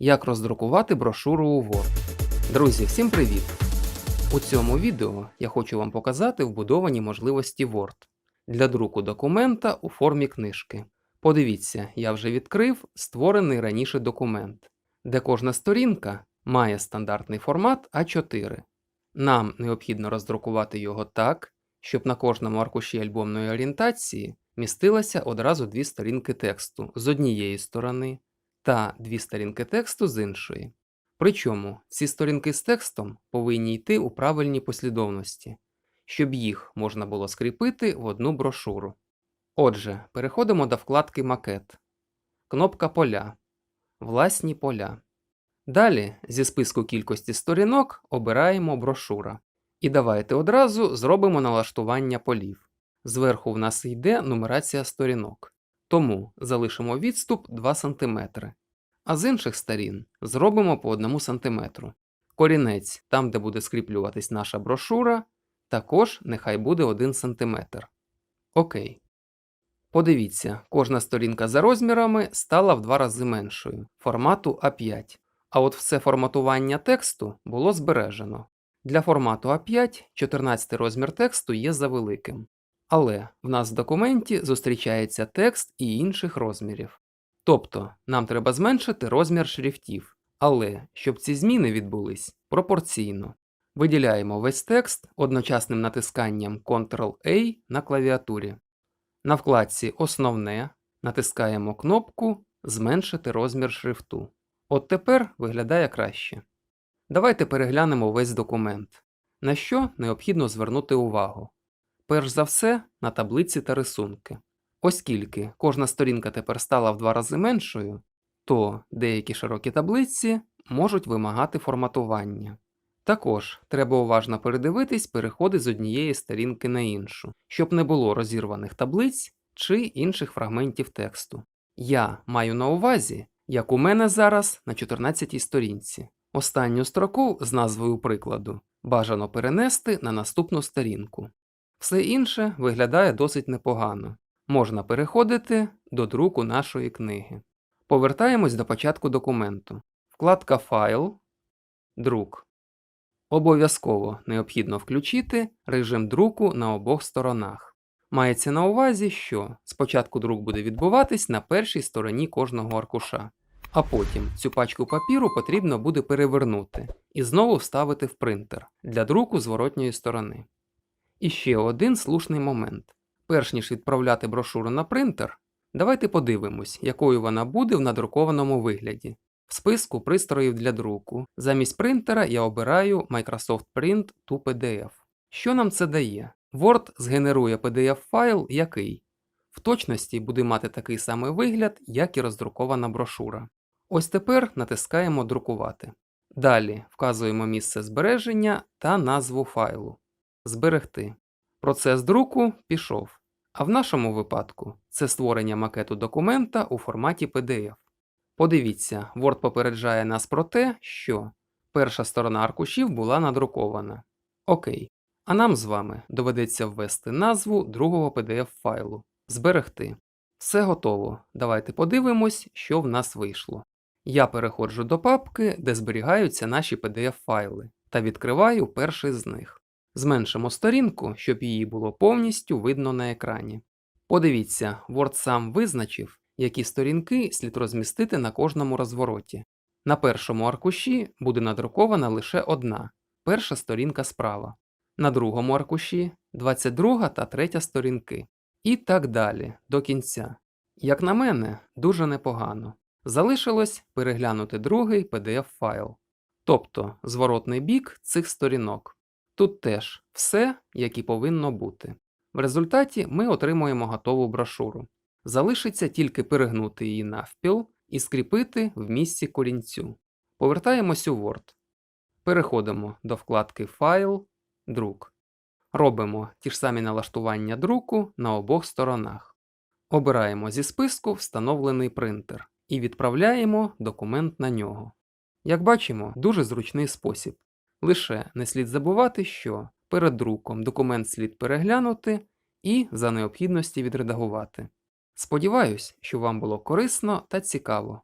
Як роздрукувати брошуру у Word. Друзі, всім привіт! У цьому відео я хочу вам показати вбудовані можливості Word для друку документа у формі книжки. Подивіться, я вже відкрив створений раніше документ, де кожна сторінка має стандартний формат А4. Нам необхідно роздрукувати його так, щоб на кожному аркуші альбомної орієнтації містилося одразу дві сторінки тексту з однієї сторони та дві сторінки тексту з іншої. Причому ці сторінки з текстом повинні йти у правильній послідовності, щоб їх можна було скріпити в одну брошуру. Отже, переходимо до вкладки Макет. Кнопка Поля. Власні поля. Далі зі списку кількості сторінок обираємо брошура. І давайте одразу зробимо налаштування полів. Зверху в нас йде нумерація сторінок, тому залишимо відступ 2 см. А з інших сторін зробимо по 1 см. Корінець, там де буде скріплюватись наша брошура, також нехай буде 1 см. Окей. Подивіться, кожна сторінка за розмірами стала в два рази меншою, формату А5. А от все форматування тексту було збережено. Для формату А5 14 розмір тексту є завеликим. Але в нас в документі зустрічається текст і інших розмірів. Тобто нам треба зменшити розмір шрифтів, але щоб ці зміни відбулись пропорційно. Виділяємо весь текст одночасним натисканням Ctrl-A на клавіатурі. На вкладці Основне натискаємо кнопку Зменшити розмір шрифту. От тепер виглядає краще. Давайте переглянемо весь документ. На що необхідно звернути увагу. Перш за все, на таблиці та рисунки. Оскільки кожна сторінка тепер стала в два рази меншою, то деякі широкі таблиці можуть вимагати форматування. Також треба уважно передивитись переходи з однієї сторінки на іншу, щоб не було розірваних таблиць чи інших фрагментів тексту. Я маю на увазі, як у мене зараз на 14 сторінці. Останню строку з назвою прикладу бажано перенести на наступну сторінку. Все інше виглядає досить непогано. Можна переходити до друку нашої книги. Повертаємось до початку документу. Вкладка Файл, Друк. Обов'язково необхідно включити режим друку на обох сторонах. Мається на увазі, що спочатку друк буде відбуватись на першій стороні кожного аркуша, а потім цю пачку папіру потрібно буде перевернути і знову вставити в принтер для друку зворотньої сторони. І ще один слушний момент. Перш ніж відправляти брошуру на принтер, давайте подивимось, якою вона буде в надрукованому вигляді. В списку пристроїв для друку замість принтера я обираю Microsoft Print to PDF. Що нам це дає? Word згенерує PDF-файл, який в точності буде мати такий самий вигляд, як і роздрукована брошура. Ось тепер натискаємо Друкувати. Далі вказуємо місце збереження та назву файлу. Зберегти. Процес друку пішов. А в нашому випадку це створення макету документа у форматі PDF. Подивіться, Word попереджає нас про те, що перша сторона аркушів була надрукована. Окей. А нам з вами доведеться ввести назву другого PDF-файлу. Зберегти. Все готово. Давайте подивимось, що в нас вийшло. Я переходжу до папки, де зберігаються наші PDF-файли, та відкриваю перший з них. Зменшимо сторінку, щоб її було повністю видно на екрані. Подивіться, Word сам визначив, які сторінки слід розмістити на кожному розвороті. На першому аркуші буде надрукована лише одна перша сторінка справа, на другому аркуші 22 та 3 сторінки. І так далі, до кінця. Як на мене, дуже непогано. Залишилось переглянути другий PDF-файл, тобто зворотний бік цих сторінок. Тут теж все, як і повинно бути. В результаті ми отримуємо готову брошуру. Залишиться тільки перегнути її навпіл і скріпити в місці корінцю. Повертаємось у Word. Переходимо до вкладки Файл, Друк. Робимо ті ж самі налаштування друку на обох сторонах. Обираємо зі списку встановлений принтер і відправляємо документ на нього. Як бачимо, дуже зручний спосіб. Лише не слід забувати, що перед друком документ слід переглянути і за необхідності відредагувати. Сподіваюсь, що вам було корисно та цікаво.